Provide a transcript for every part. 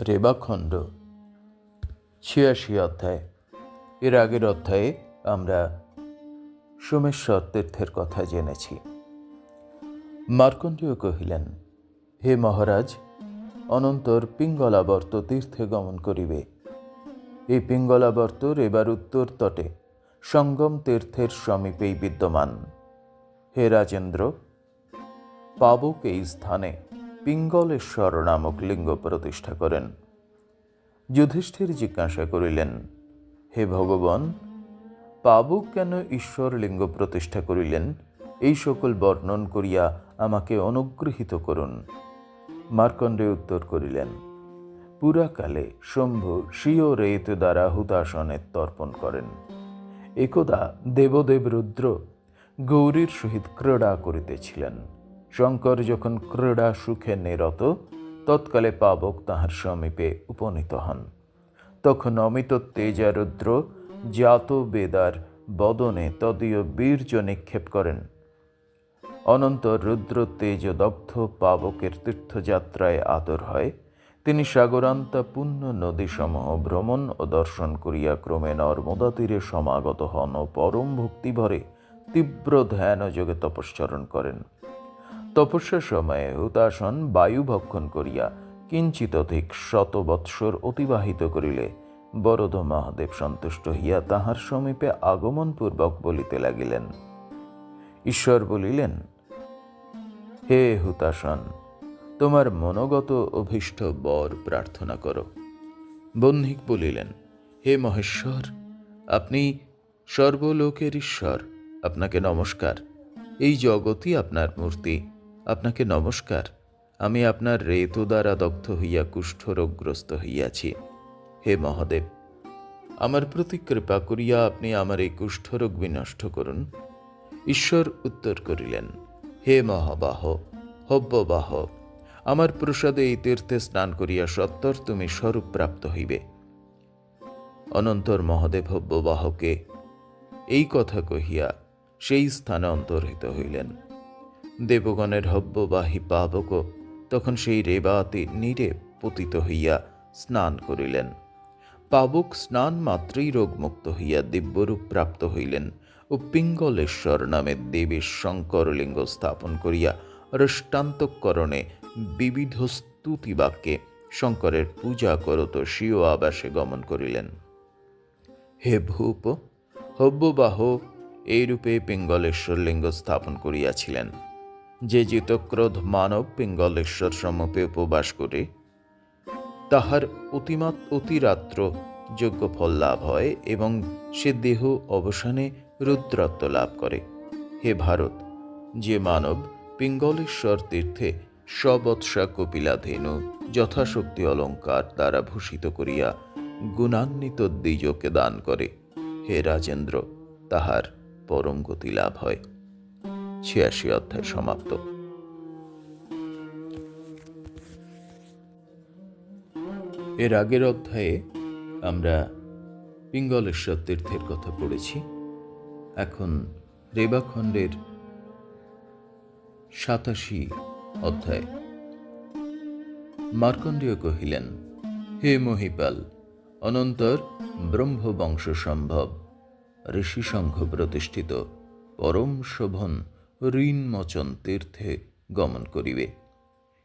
রেবাখণ্ড। ছিয়াশি অধ্যায়। এর আগের অধ্যায়ে আমরা সোমেশ্বর তীর্থের কথা জেনেছি। মার্কণ্ডীয় কহিলেন, হে মহারাজ, অনন্তর পিঙ্গলাবর্ত তীর্থে গমন করিবে। এই পিঙ্গলাবর্ত এবার উত্তর তটে সঙ্গম তীর্থের সমীপেই বিদ্যমান। হে রাজেন্দ্র, পাবক এই স্থানে পিঙ্গলেশ্বর নামক লিঙ্গ প্রতিষ্ঠা করেন। যুধিষ্ঠির জিজ্ঞাসা করিলেন, হে ভগবান পাবক কেন ঈশ্বর লিঙ্গ প্রতিষ্ঠা করিলেন? এই সকল বর্ণন করিয়া আমাকে অনুগৃহীত করুন। মার্কণ্ডে উত্তর করিলেন, পুরাকালে শম্ভু স্বীয় রেত দ্বারা হুতাসনে তর্পণ করেন। একদা দেবদেব রুদ্র গৌরীর সহিত ক্রীড়া করিতেছিলেন। শঙ্কর যখন ক্রীড়া সুখে নিরত, তৎকালে পাবক তাহার সমীপে উপনীত হন। তখন অমিত তেজা রুদ্র জাত বেদার বদনে তদীয় বীর্য নিক্ষেপ করেন। অনন্তর রুদ্র তেজ দগ্ধ পাবকের তীর্থযাত্রায় আদর হয়। তিনি সাগরান্তা পুণ্য নদীসমূহ ভ্রমণ ও দর্শন করিয়া ক্রমে নর্মদা তীরে সমাগত হন ও পরম ভক্তিভরে তীব্র ধ্যান যোগে তপস্চরণ করেন। তপস্যার সময়ে হুতাসন বায়ু ভক্ষণ করিয়া কিঞ্চিত অধিক শত বৎসর অতিবাহিত করিলে বরদ মহাদেব সন্তুষ্ট হইয়া তাহার সমীপে আগমনপূর্বক বলিতে লাগিলেন। ঈশ্বর বলিলেন, হে হুতাসন তোমার মনোগত অভীষ্ট বর প্রার্থনা করো। বহ্নিক বলিলেন, হে মহেশ্বর, আপনি সর্বলোকের ঈশ্বর, আপনাকে নমস্কার। এই জগতই আপনার মূর্তি। আপনাকে নমস্কার। আমি আপনার রেতু দ্বারা দগ্ধ হইয়া কুষ্ঠরোগগ্রস্ত হইয়াছি। হে মহাদেব, আমার প্রতি কৃপা করিয়া আপনি আমার এই কুষ্ঠরোগ বিনষ্ট করুন। ঈশ্বর উত্তর করিলেন, হে মহাবাহ, হব্যবাহ, আমার প্রসাদে এই তীর্থে স্নান করিয়া সত্তর তুমি স্বরূপ প্রাপ্ত হইবে। অনন্তর মহাদেব হব্যবাহকে এই কথা কহিয়া সেই স্থানে অন্তর্হিত হইলেন। দেবগণের হব্যবাহী পাবক তখন সেই রেবাতি নীরে পতিত হইয়া স্নান করিলেন। পাবক স্নান মাত্রই রোগমুক্ত হইয়া দিব্যরূপ প্রাপ্ত হইলেন ও পিঙ্গলেশ্বর নামে দেবীর শঙ্করলিঙ্গ স্থাপন করিয়া রষ্টান্তকরণে বিবিধ স্তুতি বাক্যে শঙ্করের পূজা করত স্বীয় আবাসে গমন করিলেন। হে ভূপ, হব্যবাহ, এইরূপে পিঙ্গলেশ্বর লিঙ্গ স্থাপন করিয়াছিলেন। যে জিতক্রোধ মানব পিঙ্গলেশ্বর সম্মুখে উপবাস করে, তাহার অতিমাত অতিরাত্র যোগ্য ফল লাভ হয় এবং সে দেহ অবসানে রুদ্রত্ব লাভ করে। হে ভারত, যে মানব পিঙ্গলেশ্বর তীর্থে সবৎসা কপিলাধেনু যথাশক্তি অলঙ্কার দ্বারা ভূষিত করিয়া গুণান্বিত দ্বিজকে দান করে, হে রাজেন্দ্র, তাহার পরম গতি লাভ হয়। ছিয়াশি অধ্যায় সমাপ্ত। এর আগের অধ্যায়ে আমরা পিঙ্গলেশ্বর তীর্থের কথা পড়েছি। এখন রেবাখণ্ডের সাতাশি অধ্যায়। মার্কণ্ডীয় কহিলেন, হে মহিপাল, অনন্তর ব্রহ্মবংশ সম্ভব। ঋষি সংঘ প্রতিষ্ঠিত পরম শোভন ঋণমোচন তীর্থে গমন করিবে।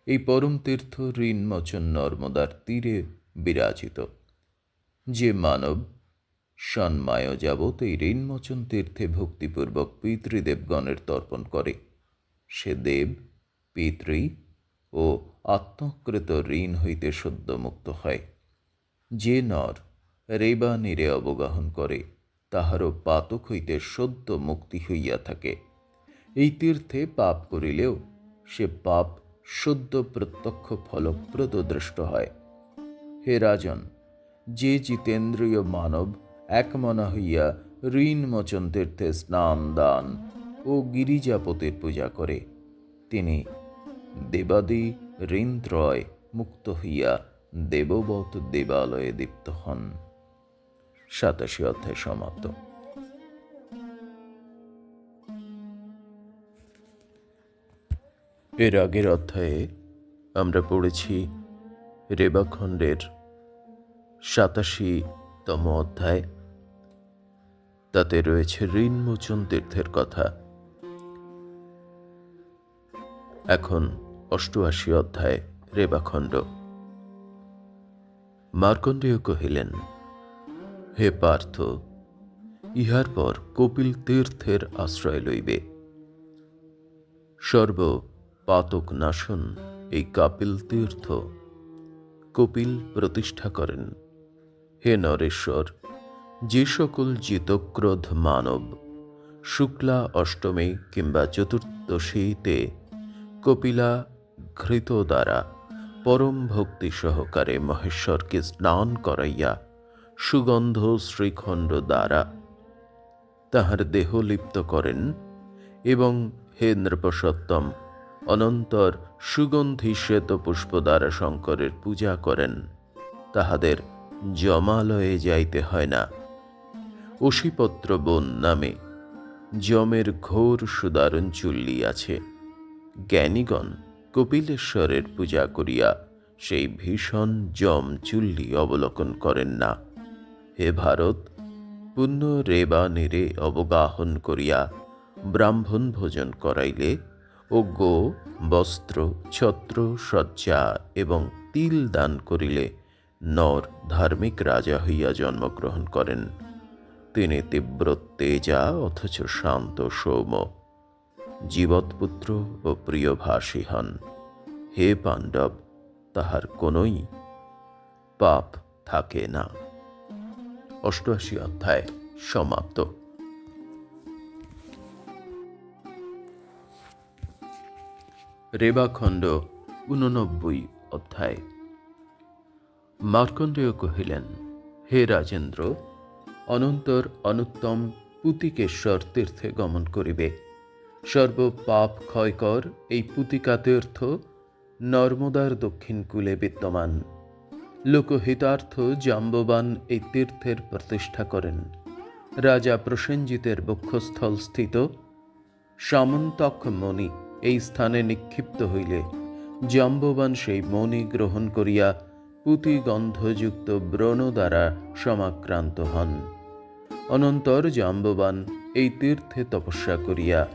এই পরম তীর্থ ঋণমোচন নর্মদার তীরে বিরাজিত। যে মানব সন্মায় যাবত এই ঋণমোচন তীর্থে ভক্তিপূর্বক পিতৃদেবগণের তর্পণ করে, সে দেব, পিতৃ ও আত্মকৃত ঋণ হইতে সদ্য মুক্ত হয়। যে নর রেবা নীরে অবগাহন করে, তাহারও পাতক হইতে সদ্য মুক্তি হইয়া থাকে। এই তীর্থে পাপ করিলেও সে পাপ সদ্য প্রত্যক্ষ ফলপ্রদ দৃষ্ট হয়। হে রাজন, যে জিতেন্দ্রীয় মানব একমনা হইয়া ঋণ মোচন তীর্থে স্নান, দান ও গিরিজাপতির পূজা করে, তিনি দেবাদি ঋণত্রয় মুক্ত হইয়া দেববত দেবালয়ে দীপ্ত হন। সাতাশি অধ্যায় সমাপ্ত। এর আগের অধ্যায়ে আমরা পড়েছি রেবাখণ্ডের সাতাশিতম অধ্যায়। তাতে রয়েছে ঋণমোচন তীর্থের কথা। এখন অষ্টআশি অধ্যায়, রেবাখণ্ড। মার্কণ্ডেয় কহিলেন, হে পার্থ, ইহার পর কপিল তীর্থের আশ্রয় লইবে। সর্ব পাতক নাশন এই কাপিল তীর্থ। কপিল প্রতিষ্ঠা করেন। হে নরেশ্বর, যে সকল জিতক্রোধ মানব, শুক্লা অষ্টমী কিংবা চতুর্দশীতে কপিলা ঘৃত দ্বারা পরম ভক্তি সহকারে মহেশ্বরকে স্নান করাইয়া সুগন্ধ শ্রীখণ্ড দ্বারা তাহার দেহ লিপ্ত করেন এবং হে নৃপসত্তম অনন্তর সুগন্ধি শ্বেত পুষ্প দ্বারা শঙ্করের পূজা করেন। তাহাদের জমালয়ে যাইতে হয় না। অশিপত্র বন নামে যমের ঘোর সুদারুণ চুল্লি আছে। জ্ঞানীগণ কপিলেশ্বরের পূজা করিয়া সেই ভীষণ যম চুল্লি অবলোকন করেন না। হে ভারত, পুণ্য রেবা নিরে অবগাহন করিয়া ব্রাহ্মণ ভোজন করাইলে ও গো বস্ত্র, ছত্র সজ্জা এবং তিল দান করিলে নর ধার্মিক রাজা হইয়া জন্মগ্রহণ করেন। তিনি তীব্র তেজা অথচ শান্ত সৌম জীবৎপুত্র ও প্রিয়ভাষী হন। হে পাণ্ডব, তাহার কোনই পাপ থাকে না। অষ্টআশি অধ্যায় সমাপ্ত। রেবাখণ্ড উননব্বই অধ্যায়। মার্কণ্ডেয় কহিলেন, হে রাজেন্দ্র, অনন্তর অনুত্তম পুতিকেশ্বর তীর্থে গমন করিবে। সর্ব পাপ ক্ষয়কর এই পুতিকা তীর্থ নর্মদার দক্ষিণ কূলে বিদ্যমান। লোকহিতার্থ জাম্ববান এই তীর্থের প্রতিষ্ঠা করেন। রাজা প্রসেনজিতের বক্ষস্থল স্থিত সামন্তক মণি এই স্থানে নিক্ষিপ্ত হইলে জাম্ববান সেই মণি গ্রহণ করিয়া পুঁতিগন্ধযুক্ত ব্রণ দ্বারা সমাক্রান্ত হন। অনন্তর জাম্ববান এই তীর্থে তপস্যা করিয়া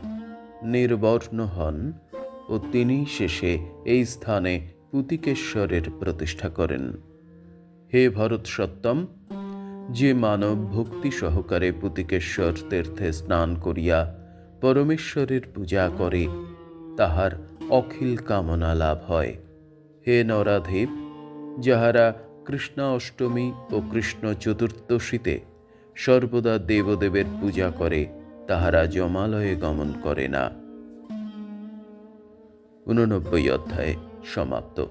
নির্বর্ণ হন ও তিনি শেষে এই স্থানে পুতিকেশ্বরের প্রতিষ্ঠা করেন। হে ভরত সত্তম যে মানব ভক্তি সহকারে পুতিকেশ্বর তীর্থে স্নান করিয়া পরমেশ্বরের পূজা করে তাহার অখিল কামনা লাভ হয়। হে নরাধীপ, যাহারা কৃষ্ণ অষ্টমী ও কৃষ্ণ চতুর্দশীতে সর্বদা দেবদেবের পূজা করে, তাহারা জমালয়ে গমন করে না। উননব্বই অধ্যায় সমাপ্ত।